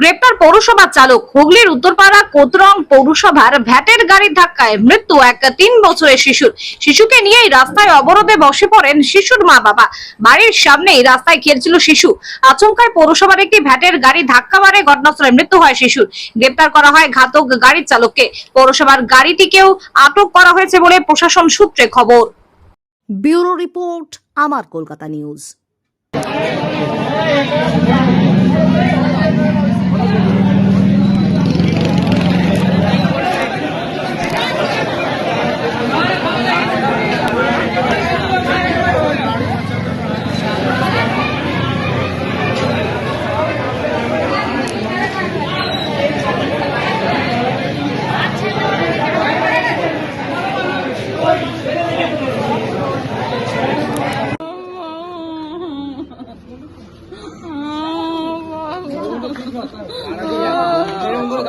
গ্রেপ্তার পৌরসভার চালক হুগলির উত্তরপাড়া কোতরং পৌরসভার ভ্যাটের গাড়ির ধাক্কায় মৃত্যু এক তিন বছরের শিশুর। শিশুকে নিয়েই রাস্তায় অবরোধে বসে পড়েন শিশুর মা বাবা। বাড়ির সামনেই রাস্তায় খেলছিল শিশু। আচমকায় পৌরসভার একটি ভ্যাটের গাড়ি ধাক্কা মারে ঘটনাস্থলে মৃত্যু হয় শিশুর। গ্রেপ্তার করা হয় ঘাতক গাড়ির চালককে। পৌরসভার গাড়িটিকেও আটক করা হয়েছে বলে প্রশাসন সূত্রে খবর। ব্যুরো রিপোর্ট, আমার কলকাতা নিউজ। এরকম করে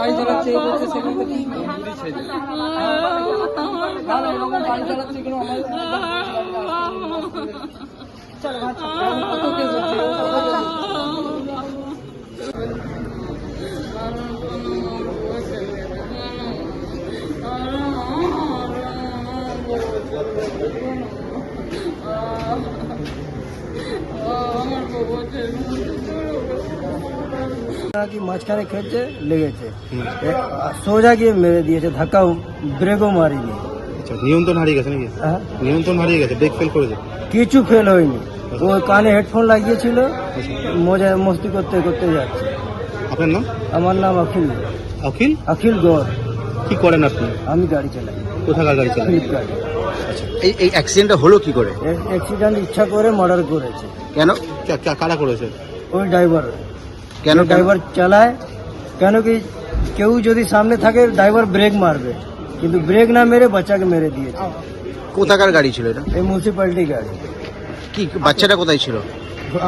গাড়ি চালাচ্ছে এই করছে দিল। না, না, এরকম গাড়ি চালাচ্ছে কেন আমাদের কত কেস হচ্ছে, ও কথা বলছে। কি মাঝখানে খেলছে লেগেছে। সোজা গিয়ে মেরে দিয়েছে ধাক্কা ব্রেকও মারিনি। আচ্ছা নিয়ন্ত্রণ হারিয়ে গেছে নাকি? হ্যাঁ। নিয়ন্ত্রণ হারিয়ে গেছে ব্রেক ফেল করেছে? কিছু ফেল হয়নি। ও কানে হেডফোন লাগিয়েছিল মজা মস্তি করতে করতে যাচ্ছে। আপনার নাম? আমার নাম অখিল। অখিল? অখিল গৌর। কি করেন আপনি? আমি গাড়ি চালাই। কোথাকার গাড়ি চালান? ফ্লিপকার্ট। এই এই অ্যাক্সিডেন্টটা হলো কি করে? অ্যাক্সিডেন্ট ইচ্ছা করে মার্ডার করেছে। কেন? কারা করেছে? ওই ড্রাইভার কেন কেন ড্রাইভার চালায় কেন কি কেউ যদি সামনে থাকে ড্রাইভার ব্রেক মারবে কিন্তু ব্রেক না মেরে বাচ্চাকে মেরে দিয়েছে কোথাকার গাড়ি ছিল এটা এই মিউনিসিপ্যালিটি গাড়ি কি বাচ্চাটা কোথায় ছিল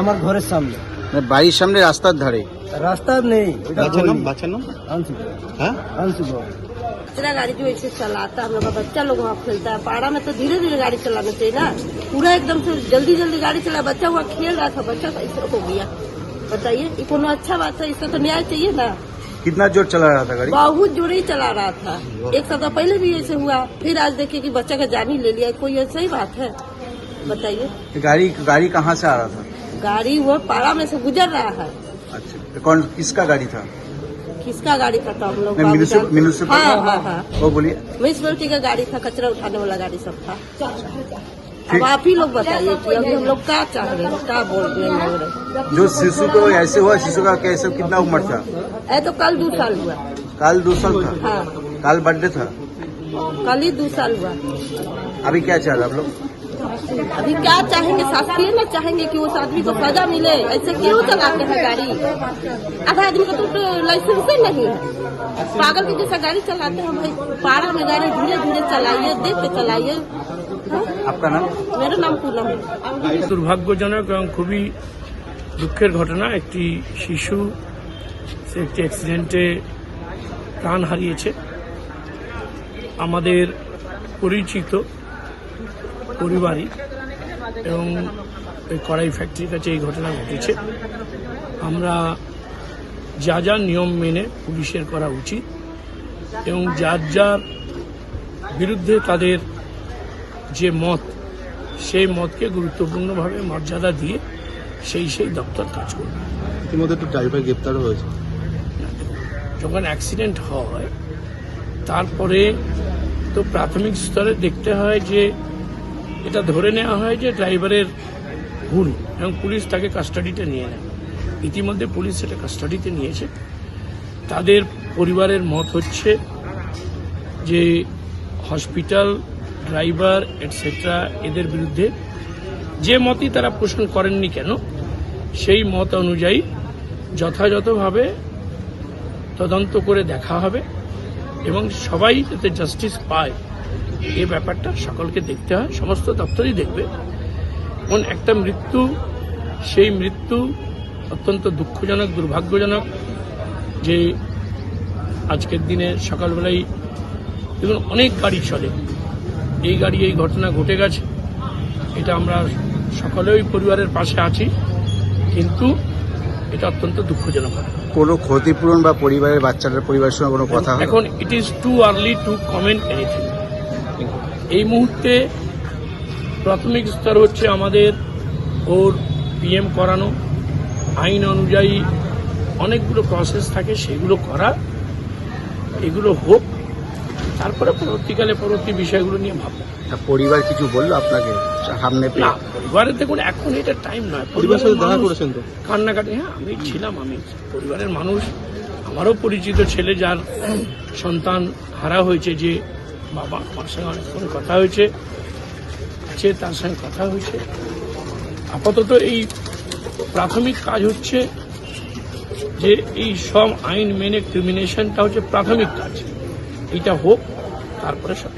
আমার ঘরের সামনে মানে বাড়ির সামনে রাস্তার ধারে রাস্তা নেই ওটা বাচ্চার নাম গলি। বাচ্চার নাম अंशु হ্যাঁ अंशु गौर दूसरा गाड़ी जो ऐसे चलाता है हम लोग का बच्चा लोग वहाँ खेलता है पारा में तो धीरे धीरे गाड़ी चलाना चाहिए ना पूरा एकदम से जल्दी जल्दी गाड़ी चला बच्चा वहाँ खेल रहा था बच्चा कैसे हो गया बताइए ये कोनो अच्छा बात है इसका तो न्याय चाहिए ना। कितना ज़ोर चला रहा था गाड़ी? बहुत ज़ोर ही चला रहा था। एक सप्ताह पहले भी ऐसे हुआ फिर आज देखिए कि बच्चा का जान ही ले लिया कोई ऐसा ही बात है। बताइए। गाड़ी गाड़ी कहाँ से आ रहा था? गाड़ी वो पारा में से गुजर रहा है। अच्छा कौन किसका गाड़ी था? किसका गाड़ी था तो हम लोग म्युनिसिपल- हाँ हाँ हाँ। वो बोलिए। म्यूनसिपलिटी का गाड़ी था कचरा उठाने वाला गाड़ी सब था। अब आप ही लोग बताइए कि अभी हम लोग क्या चाह रहे हैं क्या बोल रहे हैं जो शिशु को ऐसे हुआ शिशु का कैसे कितना उम्र था? ऐ तो कल दो साल हुआ। कल दो साल था? हाँ। कल बर्थडे था? कल ही दो साल हुआ। अभी क्या चाह रहा आप लोग? अभी क्या चाहेंगे? शास्त्री ना चाहेंगे कि उस आदमी को सजा मिले। ऐसे क्यों चलाते हैं गाड़ी? आधा आदमी का तो, तो लाइसेंस ही नहीं है। पागल के जैसा गाड़ी चलाते हैं भाई। पारा में गाड़ी धीरे धीरे चलाइए देख के चलाइए। দুর্ভাগ্যজনক এবং খুবই দুঃখের ঘটনা একটি শিশু সে একটি অ্যাক্সিডেন্টে প্রাণ হারিয়েছে। আমাদের পরিচিত পরিবারই এবং এই কড়াই ফ্যাক্টরির কাছে এই ঘটনা ঘটেছে। আমরা যা যা নিয়ম মেনে পুলিশের করা উচিত এবং যার যার বিরুদ্ধে তাদের যে মত সেই মতকে গুরুত্বপূর্ণভাবে মর্যাদা দিয়ে সেই সেই দপ্তর কাজ করবে। ইতিমধ্যে তো ড্রাইভার গ্রেপ্তার হয়েছে। যখন অ্যাক্সিডেন্ট হয় তারপরে তো প্রাথমিক স্তরে দেখতে হয় যে এটা ধরে নেওয়া হয় যে ড্রাইভারের ভুল এবং পুলিশ তাকে কাস্টাডিতে নিয়ে নেয়। ইতিমধ্যে পুলিশ সেটা কাস্টাডিতে নিয়েছে। তাদের পরিবারের মত হচ্ছে যে হসপিটাল ড্রাইভার এটসেট্রা এদের বিরুদ্ধে যে মতই তারা পোষণ করেননি কেন, সেই মত অনুযায়ী যথাযথভাবে তদন্ত করে দেখা হবে এবং সবাই যাতে জাস্টিস পায়, এ ব্যাপারটা সকলকে দেখতে হয়, সমস্ত দপ্তরই দেখবে। এবং একটা মৃত্যু, সেই মৃত্যু অত্যন্ত দুঃখজনক, দুর্ভাগ্যজনক যে আজকের দিনে সকালবেলায় দেখুন, অনেক গাড়ি চলে। এই গাড়ি এই ঘটনা ঘটে গেছে। এটা আমরা সকলেই পরিবারের পাশে আছি কিন্তু এটা অত্যন্ত দুঃখজনক কোনো ক্ষতিপূরণ বা পরিবারের বাচ্চাদের পরিবারের সঙ্গে কোনো কথা এখন it is too early to comment anything এই মুহূর্তে প্রাথমিক স্তর হচ্ছে আমাদের ওর পিএম করানো। আইন অনুযায়ী অনেকগুলো প্রসেস থাকে সেগুলো করা। এগুলো হোক তারপরে পরবর্তীকালে পরবর্তী বিষয়গুলো নিয়ে ভাববো। পরিবার কিছু বলল আপনাকে? সামনে না পরিবারে দেখুন এখন এটা টাইম নয়। পরিবারের সাথে দেখা করেছেন তো? কান্নাকাটি হ্যাঁ আমি ছিলাম আমি। পরিবারের মানুষ আমারও পরিচিত ছেলে যার সন্তান হারা হয়েছে যে বাবা আমার সঙ্গে অনেকক্ষণ কথা হয়েছে আছে তার সঙ্গে কথা হয়েছে। আপাতত এই প্রাথমিক কাজ হচ্ছে যে এই সব আইন মেনে ক্রিমিনেশনটা হচ্ছে প্রাথমিক কাজ। এইটা হোক তারপরে সব।